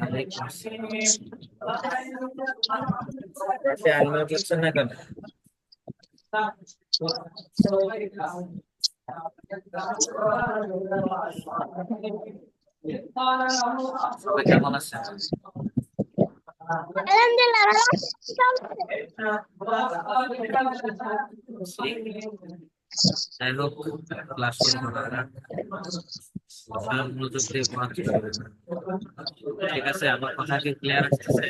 আজকের ক্লাসে আপনাদের সাথে ইনশাআল্লাহ সবাই আমি এখন আসসালামু আলাইকুম রহমতুল্লাহি ওয়া বারাকাতুহু ওয়ালাইকুম আসসালাম এতে আনমিউট হচ্ছে না কেন সবাই কেমন আছেন আলহামদুলিল্লাহ যাই হোক ক্লাস শুরু করা সব মনোযোগ দিয়ে পড়ার চেষ্টা করবেন। ঠিক আছে আমার কথা কি ক্লিয়ার আসতেছে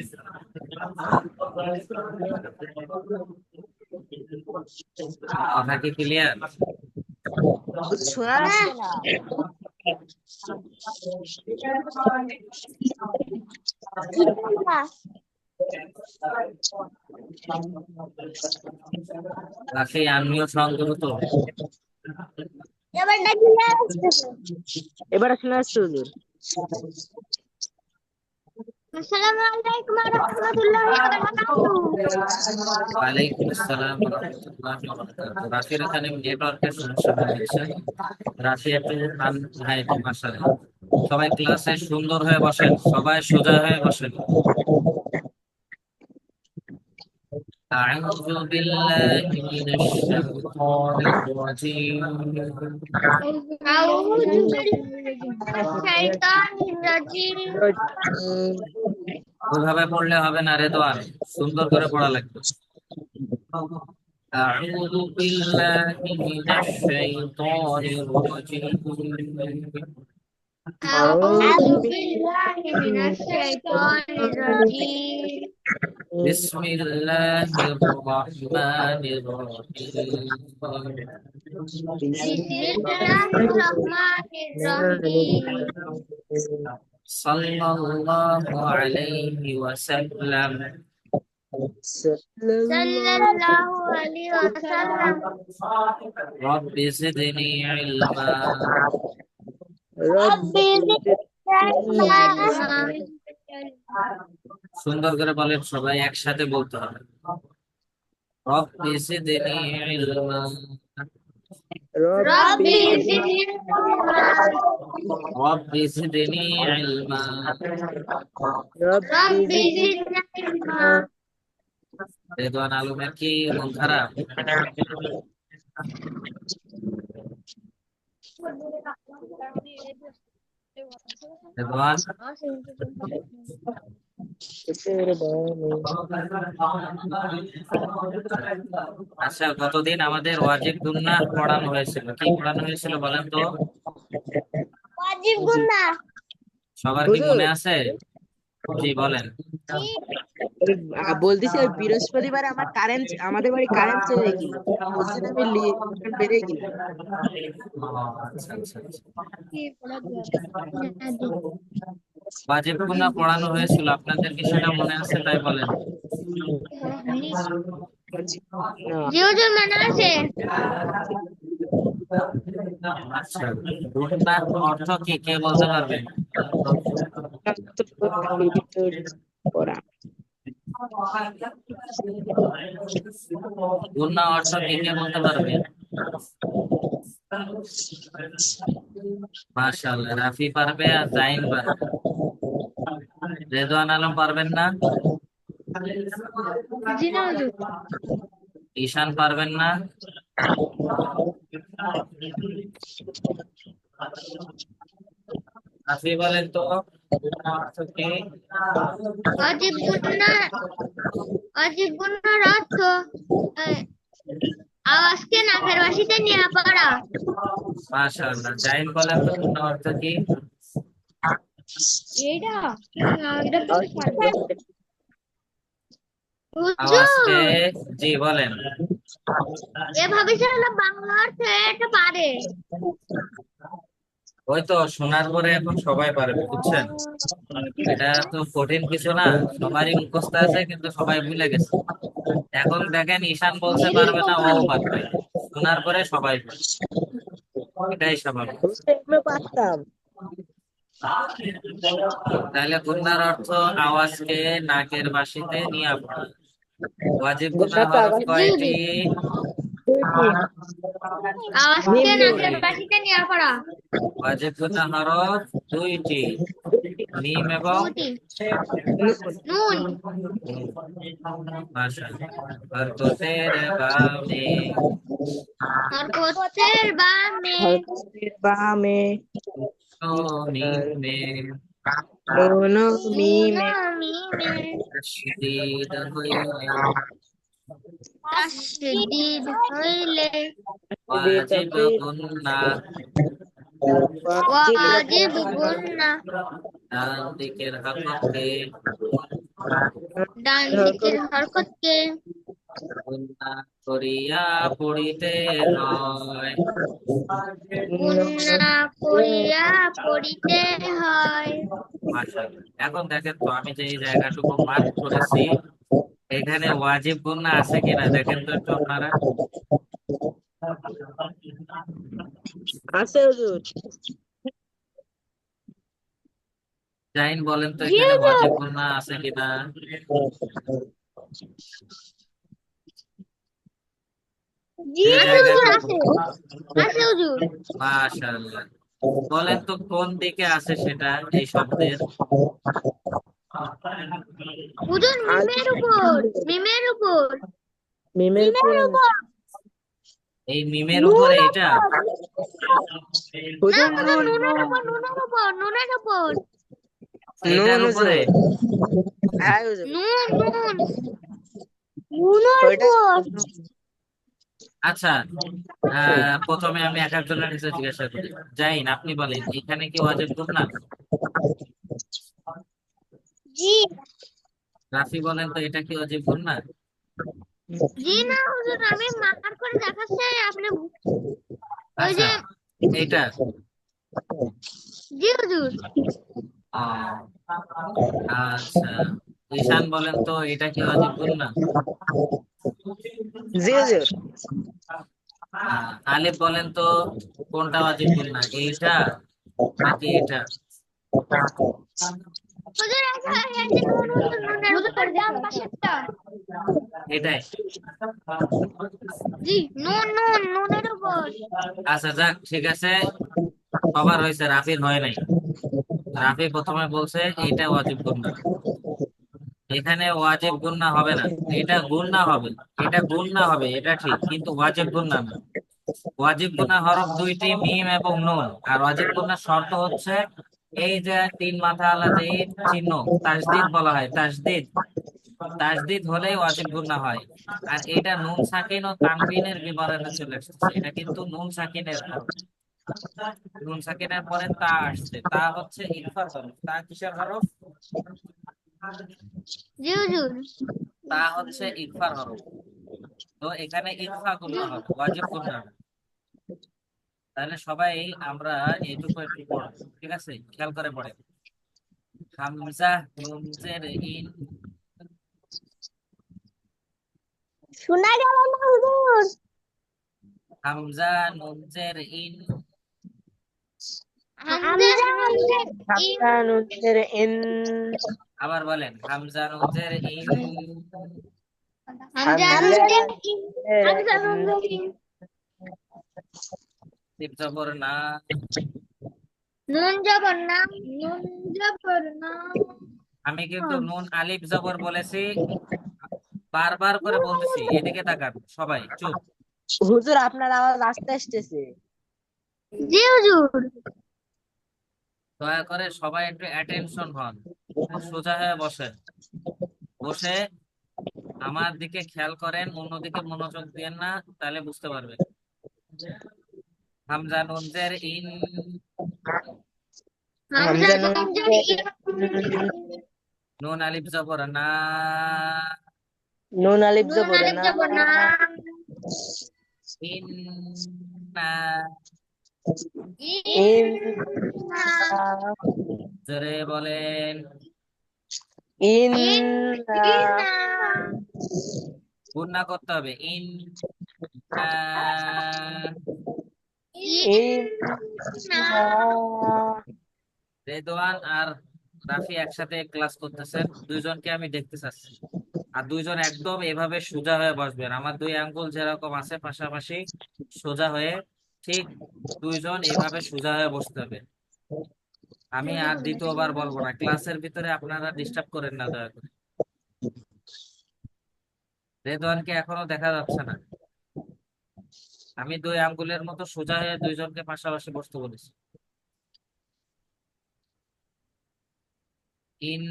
কথা কি ক্লিয়ার শোনা যাচ্ছে না রাখি আমিও সংগ্রহ এবার শোনা হুজুর আসসালামু আলাইকুম ওয়া রাহমাতুল্লাহি ওয়া বারাকাতুহু। ওয়ালাইকুম আসসালাম ওয়া রাহমাতুল্লাহি ওয়া বারাকাতুহু। রাশির এখানে নেটওয়ার্কের সমস্যা হয়েছে রাশি একটু কান ভাই সবাই ক্লাসে সুন্দর হয়ে বসেন সবাই সোজা হয়ে বসেন। أعوذ بالله من الشيطان الرجيم আউযু বিল্লাহি শাইতানির রাজিম ওইভাবে পড়লে হবে না রেদওয়ান সুন্দর করে পড়া লাগবে أعوذ بالله من الشيطان الرجيم أعوذ بالله من الشيطان الرجيم بسم الله الرحمن الرحيم بسم الله الرحمن الرحيم صلى الله عليه وسلم صلى الله عليه وسلم رب زدني علما সুন্দর করে বলেন সবাই একসাথে বলতে হবে। আলমের কি মন খারাপ? আচ্ছা গতদিন আমাদের ওয়াজিব গুন্নাহ পড়ানো হয়েছিল। কি পড়ানো হয়েছিল বলেন তো? ওয়াজিব সবার কি মনে আছে? জি বলেন। বলতেছি ওই বৃহস্পতিবার আমার কারেন্ট আমাদের বাড়ি কারেন্ট চলে গেল। বলছেন আমি বেড়ে গেল ও, আচ্ছা। ওয়াজিব গুন্নাহ পড়ানো হয়েছিল আপনাদের কি সেটা মনে আছে? তাই বলেন। জি হুজুর মনে আছে? আচ্ছা অর্থ কি? কে বলতে পারবেন অর্থ কি কে বলতে পারবেন মাশাআল্লাহ রাফি পারবে আর জাইন পারবে। রেদওয়ান আলম পারবেন না? না ঈশান পারবেন না? রাফি বলেন তো। গুন্নাহ অর্থ আওয়াজকে নাকের বাসিতে নিয়ে পড়া। মাশাআল্লাহ জাইন বলেন তো অর্থ কি? এটা এটা তো আওয়াজকে জি বলেন। এভাবে বাংলা অর্থ এটা পারে ওই তো শোনার পরে এখন সবাই পারবে, বুঝছেন? এটা তো কঠিন কিছু না, সবারই মুখস্থ আছে, কিন্তু সবাই ভুলে গেছে। এখন দেখেন, ঈশান বলতে পারবে না, ও পারবে শোনার পরে সবাই এটাই স্বাভাবিক। তাহলে গুন্নার অর্থ, আওয়াজকে নাকের বাসিতে নিয়ে পড়া ওয়াজিব কয়টি? হরফ দুইটি মিম এবং নুন মাশাআল্লাহ বামে হরকতের বামে বামে মিমে নুন মিমে তাসদীদ হইলে ওয়াজিব ওয়াজিব ডান দিকের হরকতকে ডান দিকের হরকতকে করিয়া পড়িতে হয় করিয়া পড়িতে হয়। এখন দেখেন তো আমি যে জায়গাটুকু মার্ক করেছি এখানে ওয়াজিব গুন্না আছে কিনা? দেখেন তো একটু আপনারা। আছে হুজুর। জাইন বলেন তো এখানে ওয়াজিব গুন্না আছে কিনা? মাশাআল্লাহ। বলেন তো কোন দিকে আছে সেটা এই শব্দের? হুজুর মিমের উপর মিমের উপর। মিমের উপর। এই মিমের উপরে এটা? না হুজুর নুনের উপর। নুনের উপর নুনের উপর। নুন উপরে? হ্যাঁ হুজুর নুন নুন। নুনের উপর। আচ্ছা আহ, প্রথমে আমি এক একজনের কাছে জিজ্ঞাসা করি। জাইন আপনি বলেন এখানে কি ওয়াজিব গুন্না জি। রাফি বলেন তো এটা কি ওয়াজিব গুন্না জি না হুজুর আমি মার্ক করে দেখাচ্ছি আপনি ওই আচ্ছা যে এইটা। জি হুজুর। আচ্ছা ঈশান বলেন তো এটা কি ওয়াজিব গুন্না জি হুজুর। আহ, আলিফ বলেন তো কোনটা ওয়াজিব গুন্না এইটা নাকি এটা? এটা এটাই। জি নুন নুন নুনের উপর। আচ্ছা যাক ঠিক আছে। সবার হয়েছে রাফির হয় নাই। রাফি প্রথমে বলছে এইটা ওয়াজিব গুন্না এখানে ওয়াজিব গুন্না হবে না। এটা গুন্না হবে। এটা গুন্না হবে এটা ঠিক কিন্তু ওয়াজিব গুন্না না ওয়াজিব গুন্না হরফ দুইটি মিম এবং নুন। আর ওয়াজিব গুন্নার শর্ত হচ্ছে এই যে তিন মাথা আলা যে চিহ্ন তাসদিদ বলা হয় তাসদিদ। তাসদিদ হলেই ওয়াজিব গুন্না হয়। আর এটা নুন সাকিন ও তানবিনের বিবরণে চলে এসেছে। এটা কিন্তু নুন সাকিনের। নুন সাকিনের পরে তা আসছে। তা হচ্ছে হরফ তা কিসের হরফ? তা হচ্ছে ইকফার হরফ। তো এখানে ইকফা গুন্না হবে ওয়াজিব গুন্না হবে তাহলে সবাই আমরা এইটুকু একটু পড়ব ঠিক আছে? খেয়াল করে পড়ে। হামজা নুন জের ইন শোনা গেল না হুজুর? হামজা নুন জের ইন আবার বলেন হামজা নুন জের ইন হামজা নুনের ইন। হামজা নুনের ইন। তিপ জবর না নুন জবর না নুন জবর না আমি কিন্তু নুন আলিফ জবর বলেছি। বারবার করে বলতেছি এদিকে তাকান সবাই চুপ। হুজুর আপনার আওয়াজ আস্তে আসতেছে। জি হুজুর। দয়া করে সবাই একটু অ্যাটেনশন হন সোজা হয়ে বসেন। বসে আমার দিকে খেয়াল করেন অন্যদিকে মনোযোগ দিয়েন না তাহলে বুঝতে পারবেন। হামজা নুন জের ইন হামজা হামজা নুনের নুনের ইন নুন আলিফ জবর না নুন আলিফ নুন জবর আলিফ না জবর না ইন্না ইন্না জোরে বলেন ইন্না গুণনা করতে হবে ইন ইন্না রেদওয়ান আর রাফি একসাথে ক্লাস করতেছেন। দুইজনকে আমি দেখতে চাচ্ছি। আর দুইজন একদম এভাবে সোজা হয়ে বসবেন আমার দুই আঙ্গুল যেরকম আছে, পাশাপাশি সোজা হয়ে ঠিক দুইজন এভাবে সোজা হয়ে বসতে হবে। আমি আর দ্বিতীয়বার বলব না। ক্লাসের ভিতরে আপনারা ডিস্টার্ব করেন না, দয়া করে। রেদওয়ানকে এখনও দেখা যাচ্ছে না। আমি দুই আঙ্গুলের মতো সোজা হয়ে দুইজনকে পাশাপাশি বসতে বলেছি। ইন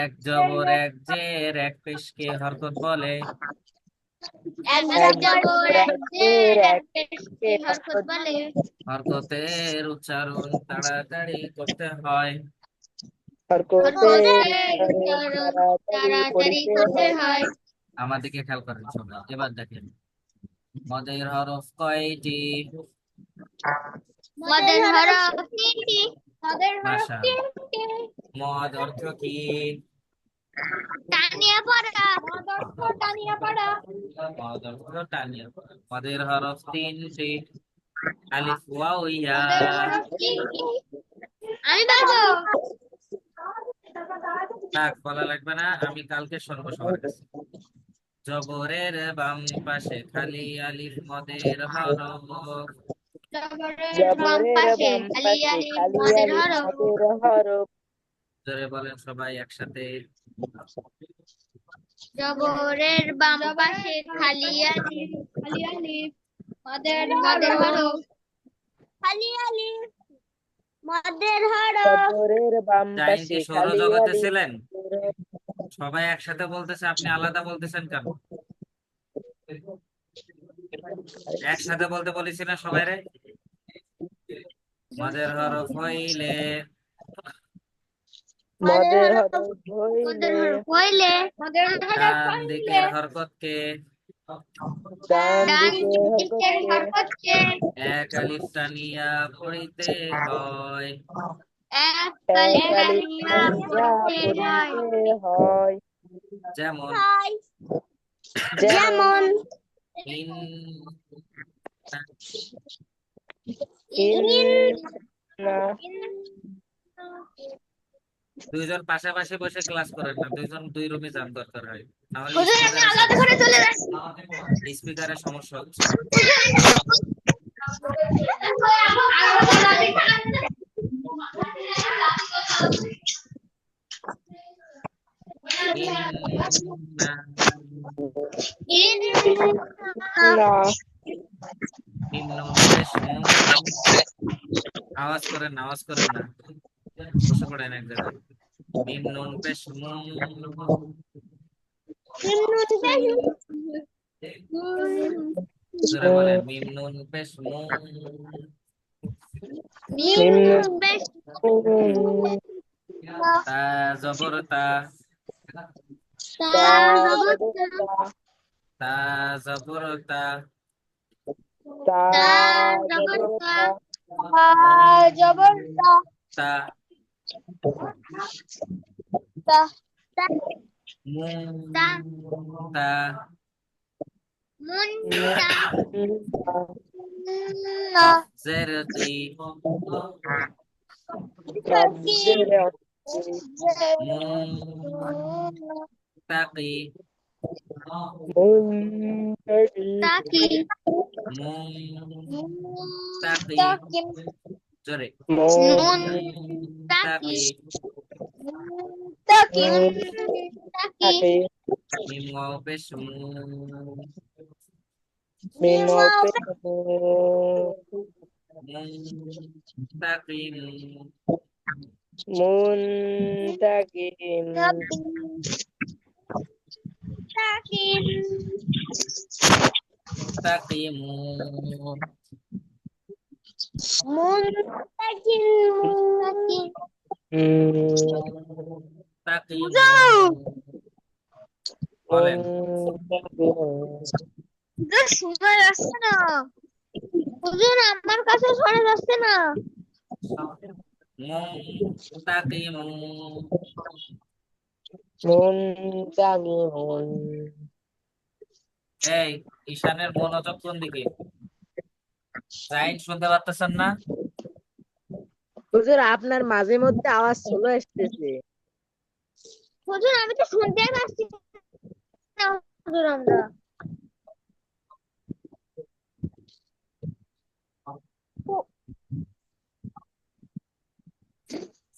এক জবর এক জের এক পেশকে হরকত বলে। হরকতের উচ্চারণ তাড়াতাড়ি করতে হয় তাড়াতাড়ি করতে হয়। আমাদেরকে খেয়াল করেন সবাই এবার দেখেন। মদের হরফ কয়টি? মদের হরফ তিনটি। মদের হরফ তিনটি। মদ অর্থ কি? টানিয়া পড়া। মদ অর্থ টানিয়া পড়া। মদ অর্থ টানিয়া পড়া। মদের হরফ তিনটি। আলিফ ওয়াও ইয়া। আমি বলব থাক বলা লাগবে না আমি কালকে শুনব সবার কাছে। জবরের বাম পাশে খালি আলিফ মদের হরফ। জবরের বাম পাশে খালি আলিফ মদের হরফ। জোরে বলেন সবাই একসাথে। জবরের বাম পাশে খালি আলিফ। খালি আলিফ মদের মদের হরফ। খালি আলিফ। মদের সৌরজগতে ছিলেন? সবাই একসাথে বলতেছে আপনি আলাদা বলতেছেন কেন? একসাথে বলতে বলেছি না সবাই রে? মদের হরফ হইলে। মদের হরফ মদের হরফ হইলে। মদের হরফ ডান দিকের হরকতকে ডান দিকের হরকতকে এক আলিফ টানিয়া পড়িতে হয় এক কালি কালিমা পড়তে হয় যেমন যেমন ইন দুইজন পাশাপাশি বসে ক্লাস করেন না দুইজন দুই রুমে যান দরকার হয়। আমি আলাদা করে চলে যাচ্ছি স্পিকারের সমস্যা হচ্ছে। আওয়াজ করেন না আওয়াজ করেন না। বসে পড়েন এক জায়গায়। নিম্ন পেশ জোরে বলেন নিম্ন পেশ তা জবর তা তা জবর তা তা মুন তা জেরতি মুন Ta. Ta. Munta. Munta. Munta. Munta. Zerati. Muntaki. Muntaki. Muntaki. Sorry. Muntaki. Muntaki. Muntaki. Mimopes. Iya, Mimopes. Muntaki. Muntaki. Muntaki. বলেন। যাচ্ছে না। হুজুর আমার কাছে শোনা যাচ্ছে না। এই ঈশানের মনোযোগ কোন দিকে? জাইন শুনতে পারতেছেন না? হুজুর আপনার মাঝে মধ্যে আওয়াজ চলে আসতেছে। হুজুর আমি তো শুনতেই পাচ্ছি না হুজুর আমরা।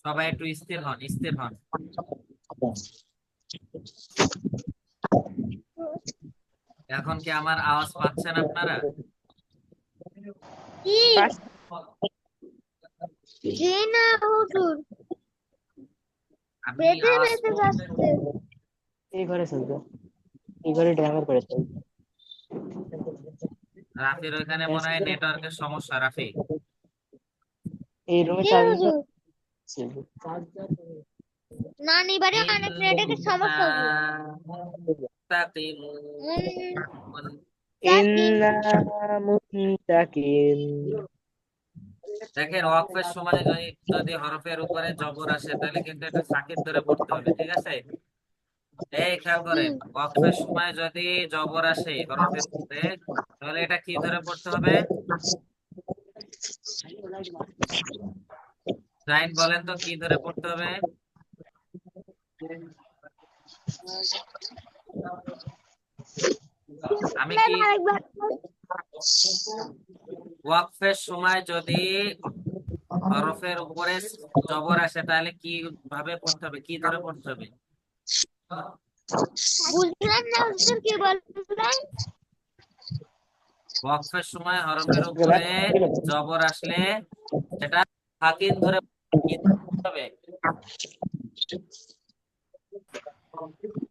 সবাই একটু স্থির হন স্থির হন। এখন কি আমার আওয়াজ পাচ্ছেন আপনারা? জি না হুজুর বেঁধে বেঁধে যাচ্ছে এই ঘরে চলবে এই ঘরে ড্রাইভার করে রাফির ওইখানে মনে হয় নেটওয়ার্কের সমস্যা রাফি। এই রুমে নানি বাড়ি অনেক নেটের সমস্যা দেখেন ওয়াকফের সময় যদি যদি হরফের উপরে জবর আসে তাহলে কিন্তু এটা সাকিব ধরে পড়তে হবে ঠিক আছে? এই খেয়াল করেন ওয়াকফের সময় যদি জবর আসে হরফের উপরে তাহলে এটা কি ধরে পড়তে হবে? জাইন বলেন তো কি ধরে পড়তে হবে? আমি কি ওয়াকফের সময় যদি হরফের উপরে জবর আসে তাহলে কি ভাবে পড়তে হবে? কি ধরে পড়তে হবে? বুঝলেন না হুজুর কি বললেন? ওয়াকফের সময় হরফের উপরে জবর আসলে সেটা হাকিম ধরে পড়তে হবে।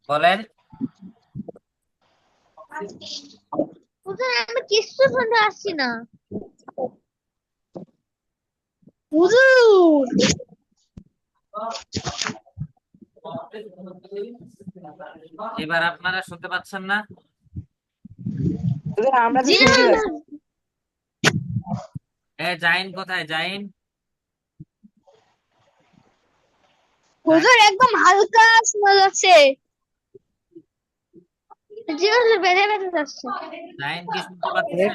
বলেন। আমি কিচ্ছু শুনতে পাচ্ছি না। হুজুর! এবার আপনারা শুনতে পাচ্ছেন না? আমরা এ জাইন কোথায়? জাইন? হুজুর একদম হালকা শোনা যাচ্ছে। বেঁধে যাচ্ছে। জাইন কি শুনতে পাচ্ছেন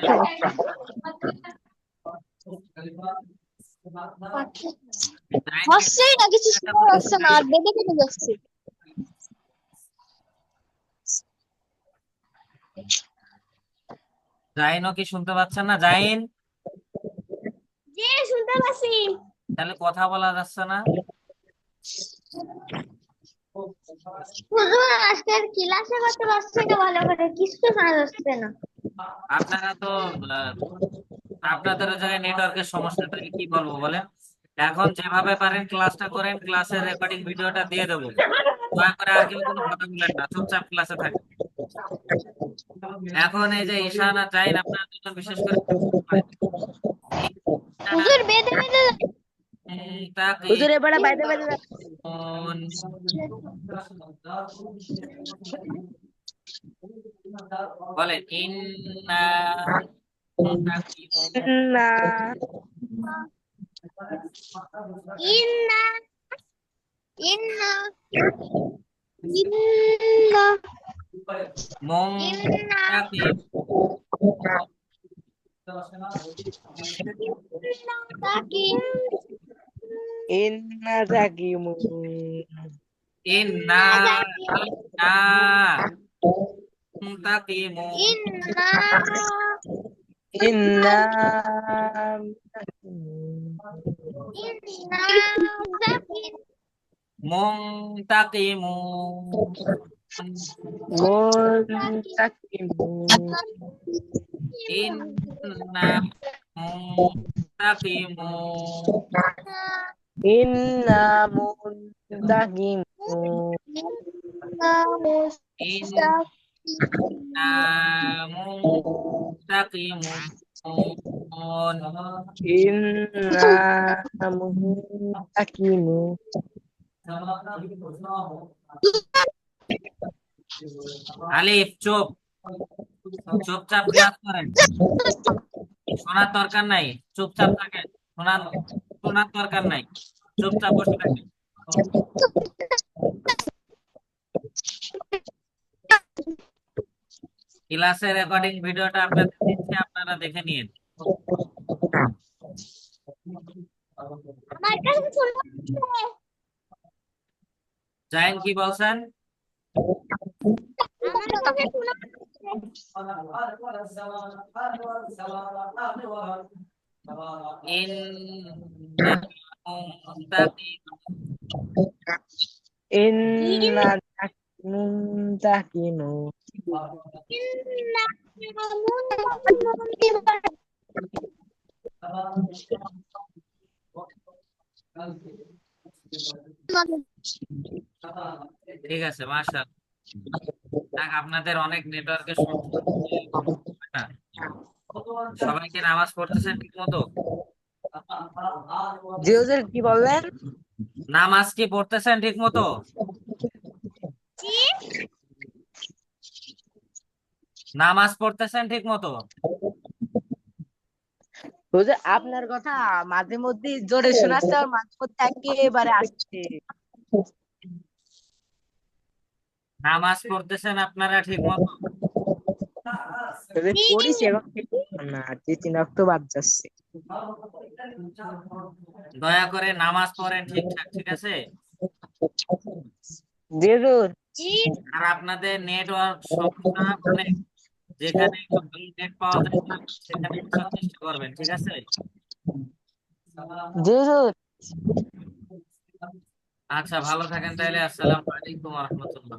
হচ্ছেই না কিছু শোনা যাচ্ছে না আর বেঁধে বেঁধে যাচ্ছে। জাইনও কি শুনতে পাচ্ছেন না? জাইন? জি শুনতে পাচ্ছি। তাহলে কথা বলা যাচ্ছে না? হুজুর আজকের ক্লাসে করতে পারছি না ভালো করে কিছু শোনা যাচ্ছে না। আপনারা তো আপনাদের জায়গায় নেটওয়ার্কের সমস্যা কি বলব বলেন? এখন যেভাবে পারেন ক্লাসটা করেন ক্লাসের রেকর্ডিং ভিডিওটা দিয়ে দেবো। দয়া করে আর কেউ কোনো কথা বলেন না চুপচাপ ক্লাসে থাকেন। এখন এই যে ঈশান আর জাইন আপনারা দুজন বিশেষ করে হুজুর বেঁধে বেঁধে হুজুর এবারে বাইরে বাইরে Und boleh. Inna. Inna inna. Inna. Inna. Mungkin inna. Inna zakimun. Inna inna muntakimun. Inna inna inna muntakimun. Muntakimun. Inna muntakimun. Inna muntahimun. Inna muntahimun. Inna muntahimun. আলিফ চোপ চুপচাপ কাজ করেন শোনার দরকার নাই চুপচাপ থাকেন শোনার দরকার নাই চুপচাপ বসে থাকেন ক্লাসের রেকর্ডিং ভিডিওটা আপনাদের দিচ্ছি আপনারা দেখে নিন। জাইন কি বলছেন আমার। إنا منتقمون إنا منتقمون ঠিক আছে মাশাআল্লাহ যাক, আপনাদের অনেক নেটওয়ার্কের সমস্যা সবাই কি নামাজ পড়তেছেন ঠিক মতো জি হুজুর কি বললেন? নামাজ কি পড়তেছেন ঠিক মতো নামাজ পড়তেছেন ঠিক মতো হুজুর আপনার কথা মাঝে মধ্যে জোরে শোনাচ্ছে আর মাঝে মধ্যে একেবারে আসছে। নামাজ পড়তেছেন আপনারা ঠিক মতো পড়িস এখন না তিন রক্ত বাদ যাচ্ছে। দয়া করে নামাজ পড়েন ঠিকঠাক ঠিক আছে? আর আপনাদের নেটওয়ার্ক সমস্যা অনেক যেখানে একটু নেট পাওয়া যায় না সেখানে চেষ্টা করবেন ঠিক আছে? আচ্ছা ভালো থাকেন তাহলে। আসসালামু আলাইকুম ওয়া রাহমাতুল্লাহ।